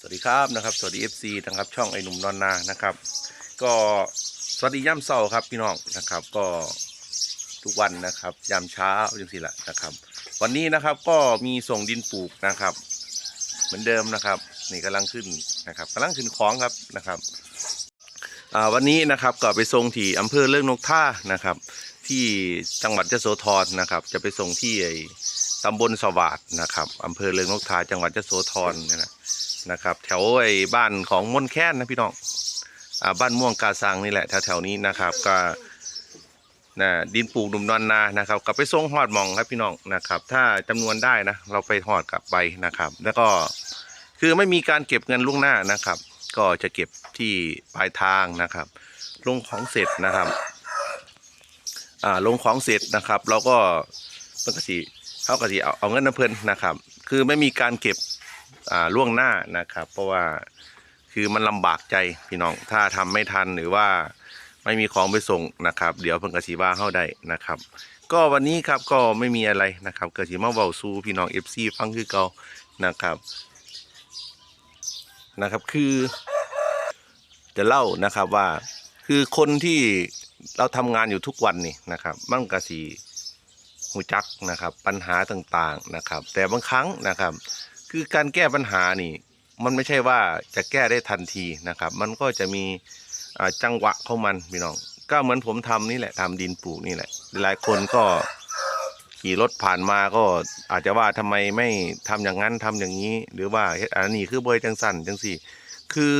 สวัสดีครับนะครับสวัสดี FC นะครับช่องไอ้หนุ่มนอนนานะครับ ก็สวัสดีย่ำเศร้าครับพี่น้องนะครับ ก็ทุกวันนะครับยามเช้าจังสิละนะครับ วันนี้นะครับก็มีส่งดินปลูกนะครับ เหมือนเดิมนะครับนี่กำลังขึ้นนะครับกำลังขึ้นของครับนะครับอ่าวันนี้นะครับก็ไปส่งที่อำเภอเรื่องนกท่านะครับ ที่จังหวัดยโสธรนะครับ จะไปส่งที่ไอตำบลสวัสดนะครับอำเภอเรืองนกท่าจังหวัดยโสธรนี่ยนะ นะครับ แถวไอ้บ้านของม่นแค้นนะพี่น้องอ่าบ้านม่วงกาซังนี่แหละแถวแถวๆนี้นะครับก็นะดินปลูกหนุ่มนอนนานะครับก็ไปส่งหอดมองครับพี่น้องนะครับ ถ้าจำนวนได้นะเราไปหอดกลับไปนะครับ แล้วก็คือไม่มีการเก็บเงินล่วงหน้านะครับ ก็จะเก็บที่ปลายทางนะครับ ลงของเสร็จนะครับอ่าลงของเสร็จนะครับ เราก็เพิ่นกสิเขากสิเอาเอาเงินน้ำเพลินนะครับ คือไม่มีการเก็บ ล่วงหน้านะครับ เพราะว่าคือมันลำบากใจพี่น้องถ้าทำไม่ทันหรือว่าไม่มีของไปส่งนะครับ เดี๋ยวเพิ่งกระสีว่าเข้าได้นะครับ ก็วันนี้ครับก็ไม่มีอะไรนะครับกระสีมาเบาสู้พี่น้องเอฟซีฟังคือเก่านะครับนะครับคือจะเล่านะครับว่าคือคนที่เราทำงานอยู่ทุกวันนี่นะครับมั่งกระสีหูจักนะครับ ปัญหาต่างๆนะครับ แต่บางครั้งนะครับ คือการแก้ปัญหานี่ มันไม่ใช่ว่าจะแก้ได้ทันทีนะครับ มันก็จะมีจังหวะของมันพี่น้อง ก็เหมือนผมทำนี่แหละทำดินปลูกนี่แหละ หลายคนก็ขี่รถผ่านมาก็อาจจะว่าทำไมไม่ทำอย่างนั้นทำอย่างนี้ หรือว่าเฮ็ดอันนี้คือบริจังสันจังสี่ คือ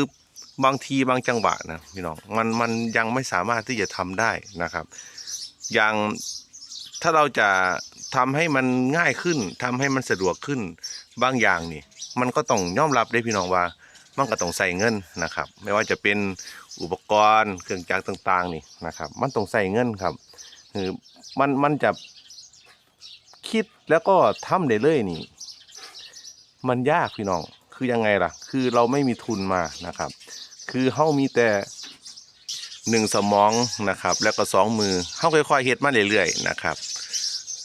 บางทีบางจังหวะนะพี่น้องมันมันยังไม่สามารถที่จะทำได้นะครับ อย่างถ้าเราจะ ทำให้มันง่ายขึ้นทำให้มันสะดวกขึ้นบางอย่างนี่ มันก็ต้องยอมรับได้พี่น้องว่ามันก็ต้องใส่เงินนะครับ ไม่ว่าจะเป็นอุปกรณ์เครื่องจักรต่าง ๆ นี่นะครับ มันต้องใส่เงินครับคือมันมันจะคิดแล้วก็ทำได้เลยนี่ มันยากพี่น้องคือยังไงล่ะ คือเราไม่มีทุนมานะครับ คือเฮามีแต่หนึ่งสมองนะครับ แล้วก็สองมือเฮาค่อยๆเฮ็ดมาเรื่อยๆนะครับ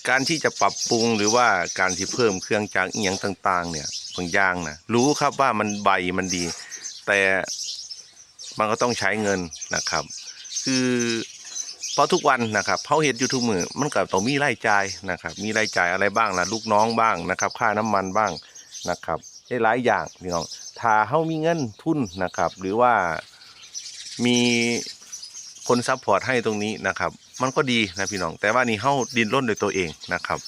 การที่จะปรับปรุงหรือว่าการที่เพิ่มเครื่องจักรเอียงต่าง ๆ เนี่ยบางอย่างนะรู้ครับว่ามันใบมันดี แต่มันก็ต้องใช้เงินนะครับ คือเพราะทุกวันนะครับเขาเห็นยูทูบมือมันก็ต้องมีรายจ่ายนะครับ มีรายจ่ายอะไรบ้างล่ะลูกน้องบ้างนะครับ ค่าน้ำมันบ้างนะครับได้หลายอย่างพี่น้องถ้าเขามีเงินทุนนะครับ หรือว่ามี คนซัพพอร์ตให้ตรงนี้นะครับ มันก็ดีนะพี่น้อง แต่ว่านี่เขาดินร่นโดยตัวเองนะครับ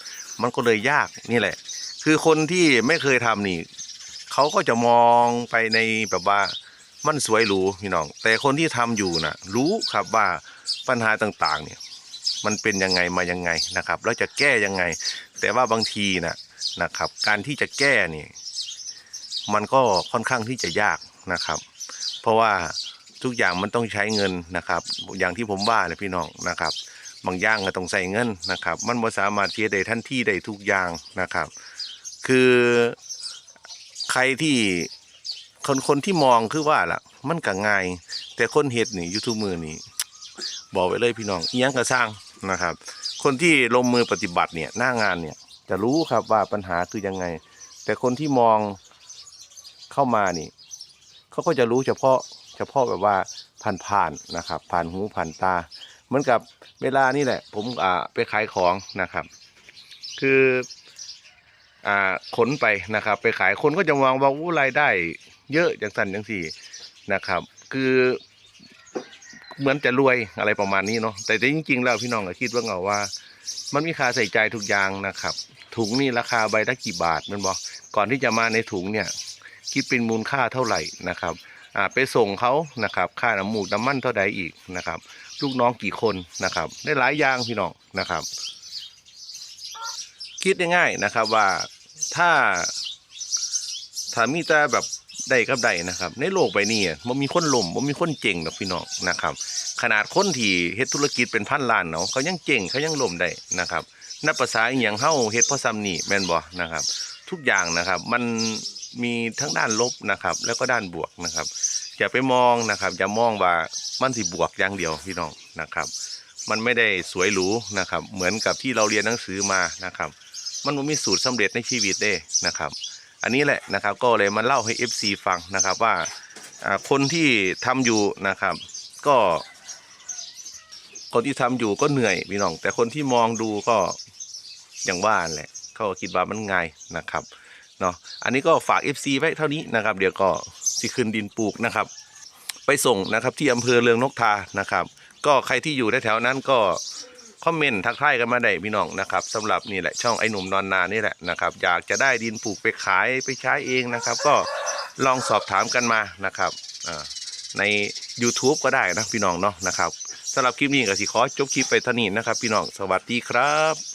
มันก็เลยยากนี่แหละ คือคนที่ไม่เคยทำนี่เขาก็จะมองไปในแบบว่ามันสวยหรูพี่น้อง แต่คนที่ทำอยู่นะ่ะรู้ครับว่าปัญหาต่างๆ เนี่ย มันเป็นยังไงมายังไงนะครับ แล้วจะแก้ยังไง แต่ว่าบางทีนะนะครับ การที่จะแก้นี่มันก็ค่อนข้างที่จะยากนะครับ เพราะว่า ทุกอย่างมันต้องใช้เงินนะครับ อย่างที่ผมว่าเลยพี่น้องนะครับ บางอย่างก็ต้องใส่เงินนะครับ มันบ่สามารถที่ได้ทันที่ได้ทุกอย่างนะครับ คือใครที่คนคนที่มองคือว่าล่ะ มันก็ง่าย แต่คนเฮ็ดนี่ยูทูบมือนี่บอกไว้เลยพี่น้องเอิหยังก็สร้างนะครับ คนที่ลงมือปฏิบัติเนี่ยหน้างานเนี่ย จะรู้ครับว่าปัญหาคือยังไง แต่คนที่มองเข้ามานี่เขาก็จะรู้เฉพาะ เฉพาะแบบว่าผ่านๆนะครับ ผ่านหูผ่านตา เหมือนกับเวลานี่แหละ ผมอ่าไปขายของนะครับ คืออ่าขนไปนะครับ ไปขายคนก็จะมองว่าอู้รายได้ เยอะจังสันจังสี่นะครับ คือเหมือนจะรวยอะไรประมาณนี้เนาะแต่จริงๆแล้วพี่น้องก็คิดว่าเงาว่า มันมีค่าใส่ใจทุกอย่างนะครับ ถุงนี่ราคาใบละกี่บาทมันบอกก่อนที่จะมาในถุงเนี่ย คิดเป็นมูลค่าเท่าไหร่นะครับ ไปส่งเขานะครับ ค่าน้ำมูกน้ำมันเท่าใดอีกนะครับ ลูกน้องกี่คนนะครับ ได้หลายอย่างพี่น้องนะครับ คิดง่ายๆนะครับว่าถ้าถ้ามีแต่แบบได้กับได้นะครับ ในโลกใบนี้มันมีคนล่มมันมีคนเจ๋งดอกพี่น้องนะครับ ขนาดคนที่เฮ็ดธุรกิจเป็นพันล้านเนาะเขายังเจ๋งเขายังล่มได้นะครับนับภาษาอย่างเฮาเฮ็ดเพราะซ้ำนี่แม่นบ่นะครับ ทุกอย่างนะครับ มัน มีทั้งด้านลบนะครับ แล้วก็ด้านบวกนะครับอย่าไปมองนะครับอย่ามองว่ามันสิบวกอย่างเดียวพี่น้องนะครับ มันไม่ได้สวยหรูนะครับ เหมือนกับที่เราเรียนหนังสือมานะครับ มันบ่มีสูตรสำเร็จในชีวิตเด้นะครับ อันนี้แหละนะครับก็เลยมาเล่าให้ FC ฟังนะครับว่าคนที่ทำอยู่นะครับ ก็คนที่ทำอยู่ก็เหนื่อยพี่น้อง แต่คนที่มองดูก็อย่างว่าแหละเขาคิดว่ามันง่ายนะครับ เนาะอันนี้ก็ฝาก FC ไว้เท่านี้นะครับ เดี๋ยวก็สิขึ้นดินปลูกนะครับ ไปส่งนะครับที่อำเภอเรืองนกทานะครับ ก็ใครที่อยู่แถวๆนั้นก็คอมเมนต์ทักทายกันมาได้พี่น้องนะครับสำหรับนี่แหละช่องไอ้หนุ่มนอนนานี่แหละนะครับ อยากจะได้ดินปลูกไปขายไปใช้เองนะครับ ก็ลองสอบถามกันมานะครับใน YouTube ก็ได้นะพี่น้องเนาะนะครับสำหรับคลิปนี้ก็สิขอจบคลิปไปเท่านี้นะครับ พี่น้องสวัสดีครับ